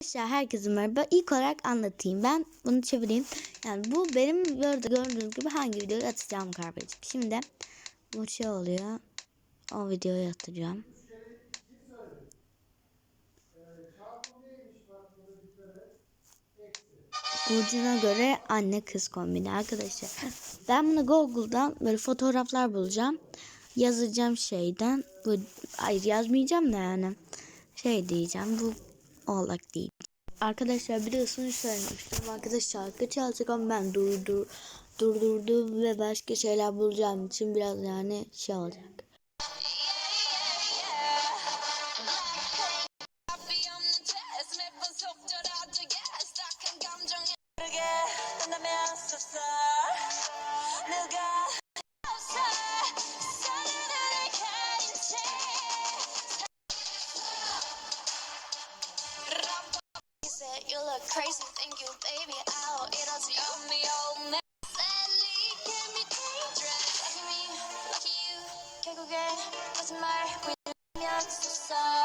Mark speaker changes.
Speaker 1: Arkadaşlar herkese merhaba. İlk olarak anlatayım. Ben bunu çevireyim. Yani bu benim gördü- gördüğünüz gibi hangi videoyu atacağım kardeşim. Şimdi bu şey oluyor. O videoyu atacağım. Burcu'na göre anne kız kombini arkadaşlar. Ben bunu Google'dan böyle fotoğraflar bulacağım. Yazacağım şeyden. Bu hayır yazmayacağım da yani. Şey diyeceğim. Bu oğlak değil. Arkadaşlar bir de ısınış söylemiştim. Arkadaş şarkı çalacak ama ben durdur, durdurdum ve başka şeyler bulacağım için biraz yani şey olacak.
Speaker 2: You said you look crazy, think you baby out 이러지 me all night Sadly can be dangerous Lucky me, lucky you 결국엔 거짓말 믿으면 섭섭